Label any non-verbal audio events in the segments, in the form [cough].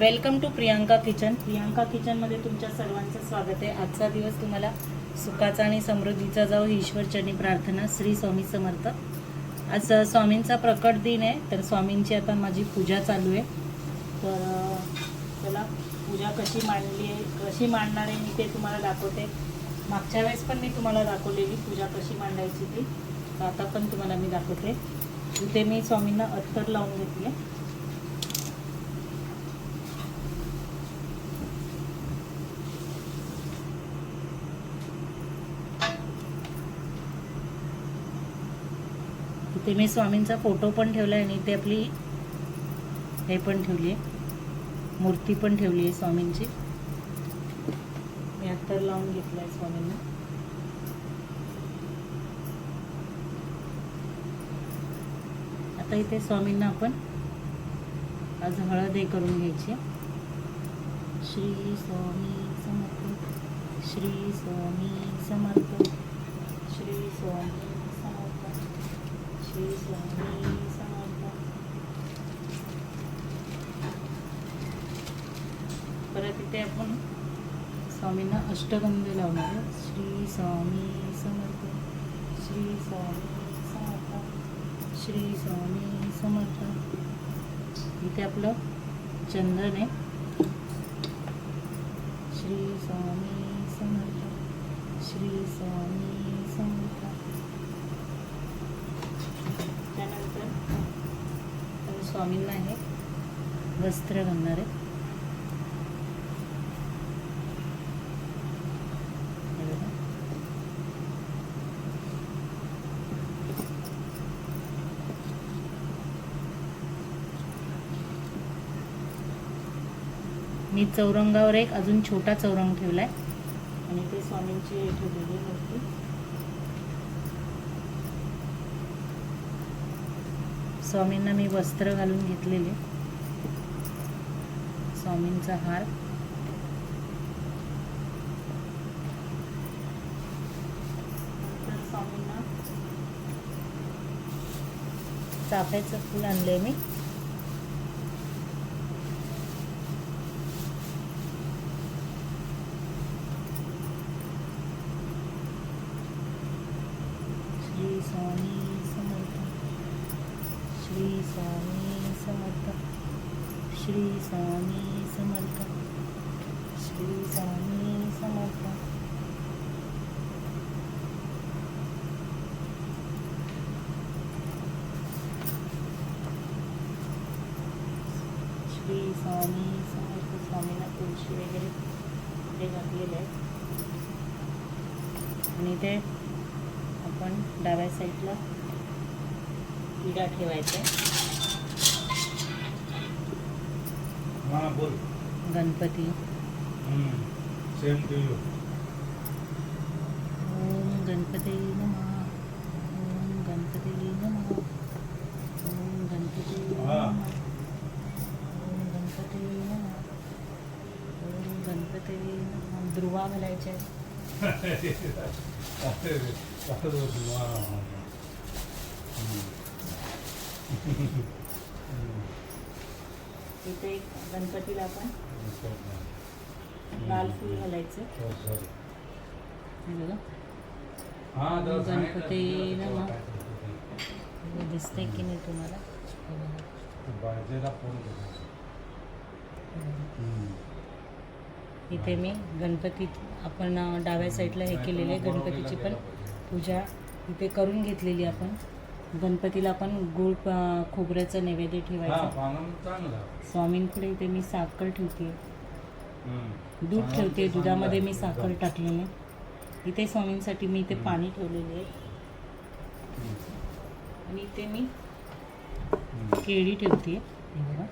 Welcome to Priyanka kitchen. Priyanka किचनमध्ये तुमच्या सर्वांचं स्वागत आहे. आजचा दिवस तुम्हाला सुखाचा आणि समृद्धीचा जाऊ ईश्वरचरणी प्रार्थना श्री स्वामी समर्थ. आज स्वामींचा प्रकट दिन आहे तर स्वामींची आता माझी पूजा चालू आहे. तर चला पूजा कशी मांडली आहे कशी मांडणार आहे मी ते तुम्हाला दाखवते. मागच्या वेळेस पण मी तुम्हाला दाखवलेली पूजा कशी मांडायची ती आता पण तुम्हाला मी दाखवते. इथे मी स्वामींना अत्तर लावून घेतली आहे. इथे मी स्वामींचा फोटो पण ठेवला आहे आणि इथे आपली हे पण ठेवली आहे. मूर्ती पण ठेवली आहे स्वामींची. मी आत्ता लावून घेतलं आहे स्वामींना. आता इथे स्वामींना आपण आज हळद हे करून घ्यायची. श्री स्वामी समर्थ श्री स्वामी समर्थ श्री स्वामी श्री स्वामी समर्थ परत इथे आपण स्वामींना अष्टगंध लावणार. श्री स्वामी समर्थ श्री स्वामी समर्थ श्री स्वामी समर्थ. इथे आपलं चंदन आहे. श्री स्वामी समर्थ श्री स्वामी समर्थ. वस्त्र स्वामींना हे वस्त्र घालणार आहे मी चौरंगावर एक अजून छोटा चौरंग ठेवलाय. आणि ते स्वामींची ठेवलेली मूर्ती. स्वामींना मी वस्त्र घालून घेतलेले. स्वामींचा हार. स्वामींना चाफ्याचं फूल आणलंय मी. श्री स्वामी श्री स्वामी समर्थ. श्री स्वामी समर्थ. श्री स्वामी समर्थ. श्री स्वामी समर्थ स्वामींना तुळशी वगैरे ते घातलेले आहे? आणि ते आपण डाव्या साईडला विडा ठेवायचा गणपती. ओम गणपती नमः. ओम गणपती नमः. ओम गणपती. नमः. ओम गणपती नमः. ओम गणपती नमः. ध्रुवा घालायच्या आहेत. [laughs] इथे एक गणपतीला आपण लाल फूल घालायचं. हे गणपती दिसतंय की नाही तुम्हाला? इथे मी गणपती आपण डाव्या साईडला हे केलेले गणपतीची पण पूजा इथे करून घेतलेली आपण. गणपतीला आपण गुळ खोबऱ्याचं नैवेद्य हा ठेवायचं स्वामींकडे इथे मी साखर ठेवते. दूध ठेवते दुधामध्ये मी साखर टाकलेली. इथे स्वामींसाठी मी इथे पाणी ठेवलेले आहे. आणि इथे मी केळी ठेवते. हे बघा.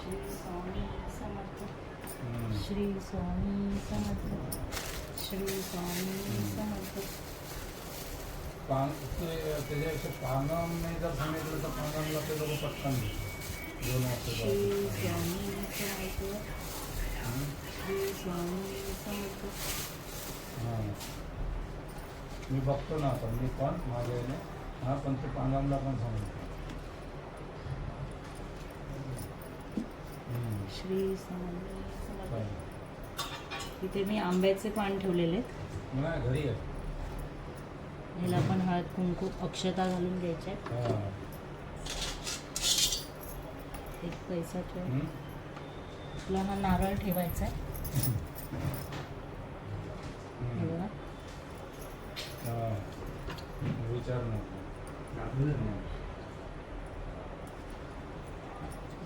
श्री स्वामी समर्थ. श्री स्वामी समर्थ. श्री स्वामी समर्थ. पान ते- त्याच्यापेक्षा पानं नाही जर सांगितलं तर पानांना ते लोक पटकन. दोन हा. मी बघतो ना आता मी पण माझ्या याने. हा पण ते पानांना पण सांगितलं श्री इथे मी आंब्याचे पान ठेवलेले आहेत. घरी आहे. ह्याला पण हळद कुंकू अक्षता घालून घ्यायच्या. हा. एक पैसा ठेव? आपला हा नारळ ठेवायचा हे हा.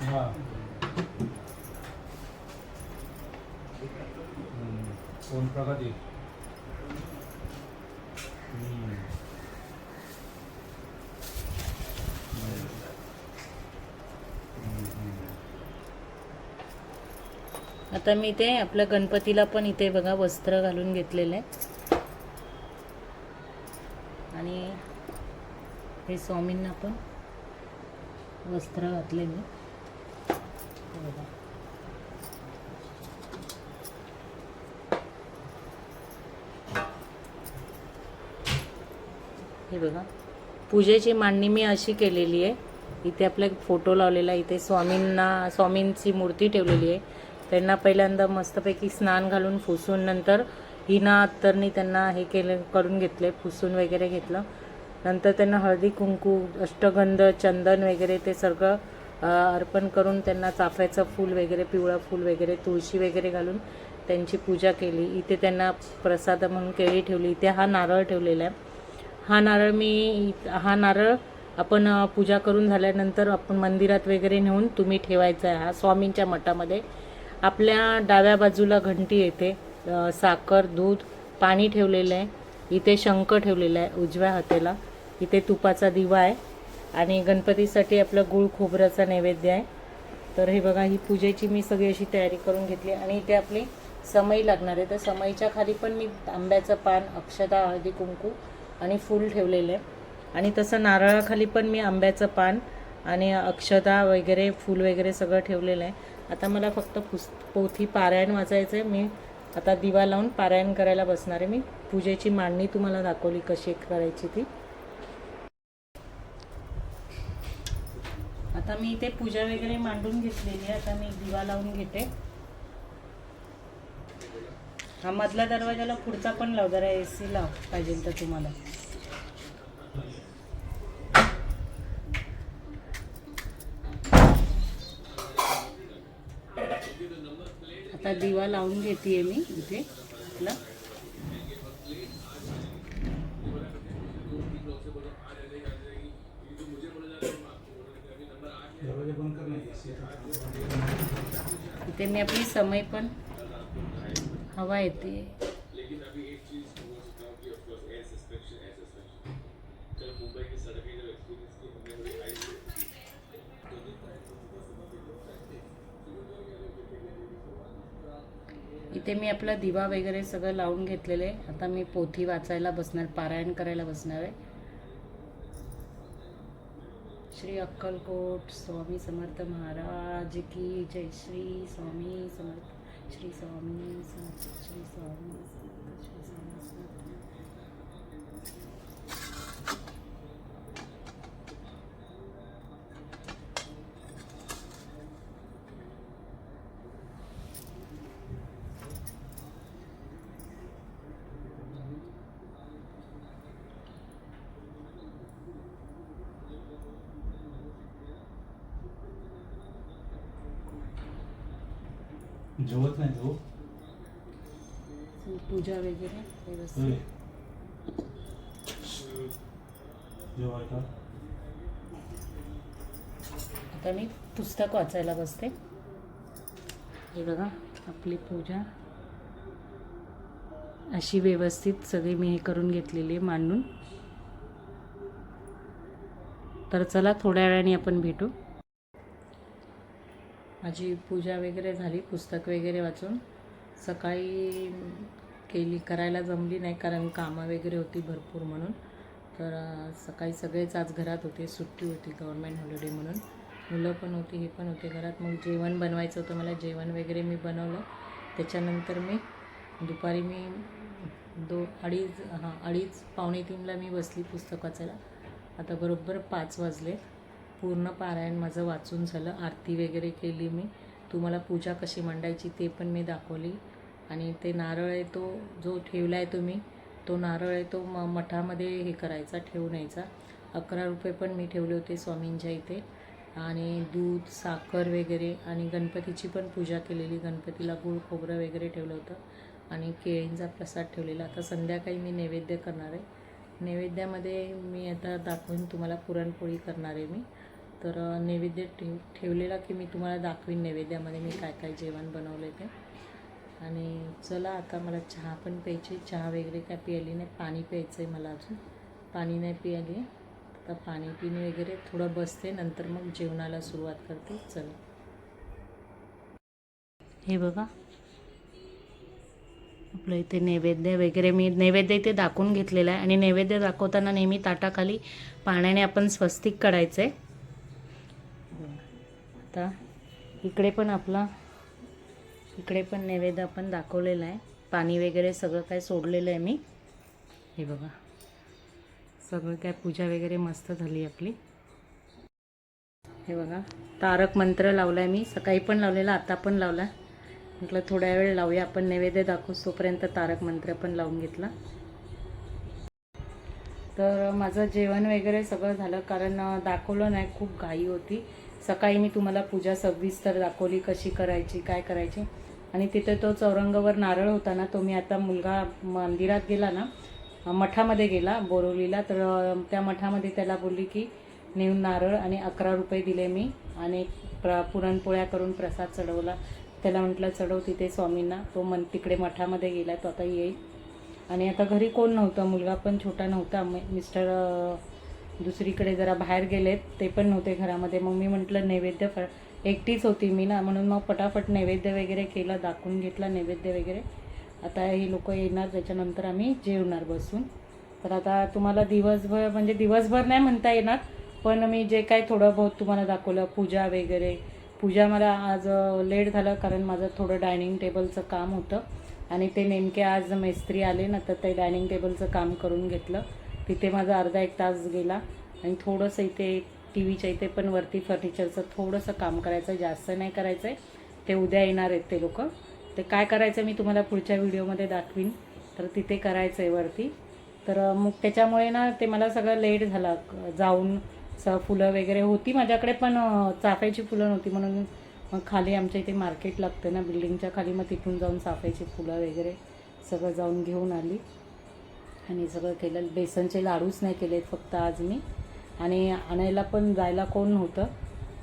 हा. कोण प्रगती आता मी ते आपल्या गणपतीला पण इथे बघा वस्त्र घालून घेतलेलं आहे. आणि हे स्वामींना पण वस्त्र घातले मी. बघा. हे बघा. पूजेची मांडणी मी अशी केलेली आहे. इथे आपला एक फोटो लावलेला आहे. इथे स्वामींना स्वामींची मूर्ती ठेवलेली आहे. त्यांना पहिल्यांदा मस्तपैकी स्नान घालून फुसून नंतर हिना अत्तरनी त्यांना हे केलं करून घेतले फुसून वगैरे घेतलं. नंतर त्यांना हळदी कुंकू अष्टगंध चंदन वगैरे ते सगळं अर्पण करून त्यांना चाफ्याचं फूल वगैरे पिवळं फूल वगैरे तुळशी वगैरे घालून त्यांची पूजा केली. इथे त्यांना प्रसाद म्हणून केळी ठेवली. इथे हा नारळ ठेवलेला आहे. हा नारळ मी हा नारळ आपण पूजा करून झाल्यानंतर आपण मंदिरात वगैरे नेऊन तुम्ही ठेवायचा आहे. हा स्वामींच्या मठामध्ये आपल्या डाव्या बाजूला घंटी येते. साखर दूध पाणी ठेवलेलं आहे. इथे शंख ठेवलेलं आहे उजव्या हातेला. इथे तुपाचा दिवा आहे. आणि गणपतीसाठी आपलं गुळ खोबऱ्याचा नैवेद्य आहे. तर हे बघा ही पूजेची मी सगळी अशी तयारी करून घेतली. आणि इथे आपली समई लागणार आहे. तर समईच्या खाली पण मी आंब्याचं पान अक्षता हळदी कुंकू आणि फूल ठेवलेलं आहे. आणि तसं नारळाखाली पण मी आंब्याचं पान आणि अक्षता वगैरे फूल वगैरे सगळं ठेवलेलं आहे. आता मला फक्त पुस पोथी पारायण वाचायचं आहे मी आता दिवा लावून पारायण करायला बसणार आहे मी. पूजेची मांडणी तुम्हाला दाखवली कशी करायची ती. आता मी इथे पूजा वगैरे मांडून घेतलेली आहे. आता मी दिवा लावून घेते. हा मधला दरवाजाला पुढचा पण लाव जरा ए सी लाव पाहिजे तर तुम्हाला आता दिवा लावून घेते मी इथे. आपला इथे मी आपली समय पण हवा येते. इथे मी आपला दिवा वगैरे सगळं लावून घेतलेलं आहे. आता मी पोथी वाचायला बसणार पारायण करायला बसणार आहे. श्री अक्कलकोट स्वामी समर्थ महाराज की जय श्री स्वामी समर्थ श्री स्वामी समर्थ श्री स्वामी समर्थ श्री स्वामी समर्थ जेवत नाही तो. पूजा वगैरे व्यवस्थित आता मी पुस्तक वाचायला बसते. हे बघा आपली पूजा. अशी व्यवस्थित सगळी मी हे करून घेतलेली आहे मांडून. तर चला थोड्या वेळाने आपण भेटू. माझी पूजा वगैरे झाली पुस्तक वगैरे वाचून. सकाळी केली करायला जमली नाही कारण कामं वगैरे होती भरपूर म्हणून. तर सकाळी सगळेच आज घरात होते सुट्टी होती गव्हर्मेंट हॉलिडे म्हणून. मुलं पण होती हे पण होते घरात. मग जेवण बनवायचं होतं मला जेवण वगैरे मी बनवलं. त्याच्यानंतर मी दुपारी मी दो अडीच हां अडीच पावणे तीनला मी बसली पुस्तक वाचायला. आता बरोबर पाच वाजले. पूर्ण पारायण माझं वाचून झालं. आरती वगैरे केली मी. तुम्हाला पूजा कशी मांडायची ते पण मी दाखवली. आणि ते नारळ आहे तो जो ठेवला आहे तुम्ही तो नारळ आहे तो म मठामध्ये हे करायचा ठेवून यायचा. अकरा रुपये पण मी ठेवले होते स्वामींच्या इथे. आणि दूध साखर वगैरे आणि गणपतीची पण पूजा केलेली. गणपतीला गुळ खोबरं वगैरे ठेवलं होतं. आणि केळींचा प्रसाद ठेवलेला. आता संध्याकाळी मी नैवेद्य करणार आहे. नैवेद्यामध्ये मी आता दाखवून तुम्हाला पुरणपोळी करणार आहे मी. तर नैवेद्य ठेव ठेवलेला की मी तुम्हाला दाखवीन नैवेद्यामध्ये मी काय काय जेवण बनवलं ते. आणि चला आता मला चहा पण प्यायची चहा वगैरे काय प्यायली नाही पाणी प्यायचं आहे मला अजून. पाणी नाही प्यायली आता पाणी पिणे वगैरे थोडं बसते नंतर मग जेवणाला सुरुवात करते. चला. हे बघा. आपलं इथे नैवेद्य वगैरे मी नैवेद्य इथे दाखवून घेतलेलं आहे. आणि नैवेद्य दाखवताना नेहमी ताटाखाली पाण्याने आपण स्वस्तिक काढायचं आहे आता इकडे पण आपला इकडे पण नैवेद्य आपण दाखवलेला आहे. पाणी वगैरे सगळं काय सोडलेलं आहे मी. हे बघा. सगळं काय पूजा वगैरे मस्त झाली आपली. हे बघा. तारक मंत्र लावला आहे मी. सकाळी पण लावलेला आता पण लावला. म्हटलं थोड्या वेळ लावूया. आपण नैवेद्य दाखवू तोपर्यंत तारक मंत्र पण लावून घेतला. तर माझं जेवण वगैरे सगळं झालं. कारण दाखवलं नाही. खूप घाई होती. सकाळी मी तुम्हाला पूजा सविस्तर दाखवली कशी करायची काय करायची. आणि तिथे तो चौरंगावर नारळ होता ना तो मी आता मुलगा मंदिरात गेला ना मठामध्ये गेला बोरवलीला तर त्या मठामध्ये त्याला बोलली की नेऊन नारळ आणि अकरा रुपये दिले मी आणि प्र पुरणपोळ्या करून प्रसाद चढवला. त्याला म्हटलं चढव तिथे स्वामींना. तो मन तिकडे मठामध्ये गेला तो आता येईल. आणि आता घरी कोण नव्हतं मुलगा पण छोटा नव्हता मिस्टर दुसरीकडे जरा बाहेर गेलेत ते पण नव्हते घरामध्ये. मग मी म्हटलं नैवेद्य फ एकटीच होती मी ना म्हणून मग पटापट नैवेद्य वगैरे केलं दाखवून घेतला नैवेद्य वगैरे. आता ही लोक येणार त्याच्यानंतर आम्ही जेवणार बसून. तर आता तुम्हाला दिवसभर म्हणजे दिवसभर नाही म्हणता येणार पण मी जे काय थोडं बहुत तुम्हाला दाखवलं पूजा वगैरे. पूजा मला आज लेट झालं कारण माझं थोडं डायनिंग टेबलचं काम होतं. आणि ते नेमके आज मेस्त्री आले ना तर ते डायनिंग टेबलचं काम करून घेतलं. तिथे माझा अर्धा एक तास गेला आणि थोडंसं इथे टी व्हीच्या इथे पण वरती फर्निचरचं थोडंसं काम करायचं जास्त नाही करायचं आहे ते उद्या येणार आहेत ते लोक. ते काय करायचं मी तुम्हाला पुढच्या व्हिडिओमध्ये दाखवीन. तर तिथे करायचं आहे वरती. तर मग त्याच्यामुळे ना ते मला सगळं लेट झालं. जाऊन स फुलं वगैरे होती माझ्याकडे पण चाफ्याची फुलं नव्हती. म्हणून मग खाली आमच्या इथे मार्केट लागतं ना बिल्डिंगच्या खाली मग तिथून जाऊन चाफ्याची फुलं वगैरे सगळं जाऊन घेऊन आली. आणि सगळं केलं बेसनचे लाडूच नाही केलेत फक्त आज मी. आणि आणायला पण जायला कोण होतं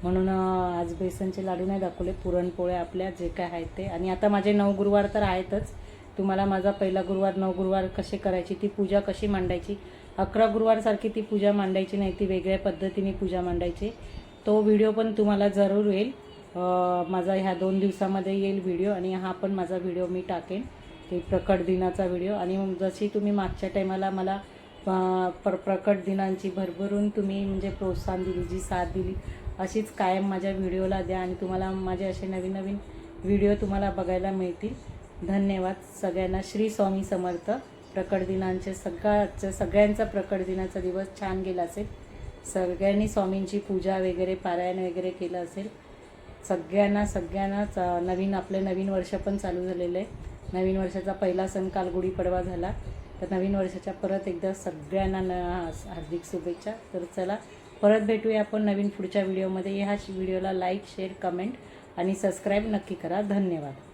म्हणून आज बेसनचे लाडू नाही दाखवले. पुरणपोळ्या आपल्या जे काय आहेत ते. आणि आता माझे नऊ गुरुवार तर आहेतच. तुम्हाला माझा पहिला गुरुवार नऊ गुरुवार कसे करायची ती पूजा कशी मांडायची? अकरा गुरुवारसारखी ती पूजा मांडायची नाही. ती वेगळ्या पद्धतीने पूजा मांडायची. तो व्हिडिओ पण तुम्हाला जरूर येईल. माझा ह्या दोन दिवसामध्ये येईल व्हिडिओ आणि हा पण माझा व्हिडिओ मी टाकेन. ते प्रकट दिनाचा व्हिडिओ. आणि जशी तुम्ही मागच्या टायमाला मला पर प्र प्रकट दिनांची भरभरून तुम्ही म्हणजे प्रोत्साहन दिली जी साथ दिली अशीच कायम माझ्या व्हिडिओला द्या आणि तुम्हाला माझे असे नवीन नवीन व्हिडिओ तुम्हाला बघायला मिळतील. धन्यवाद सगळ्यांना. श्री स्वामी समर्थ. प्रकट दिनांचे सगळ्याचं सगळ्यांचा प्रकट दिनाचा दिवस छान गेला असेल. सगळ्यांनी स्वामींची पूजा वगैरे पारायण वगैरे केलं असेल. सगळ्यांना सगळ्यांनाच नवीन आपले नवीन वर्ष पण चालू झालेलं आहे. नवीन वर्षाचा पहिला सण काल गुढीपाडवा झाला. तर नवीन वर्षाच्या परत एकदा सगळ्यांना न हार्दिक शुभेच्छा. तर चला परत भेटूया आपण नवीन पुढच्या व्हिडिओमध्ये. ह्या व्हिडिओला लाईक शेअर कमेंट आणि सबस्क्राईब नक्की करा. धन्यवाद.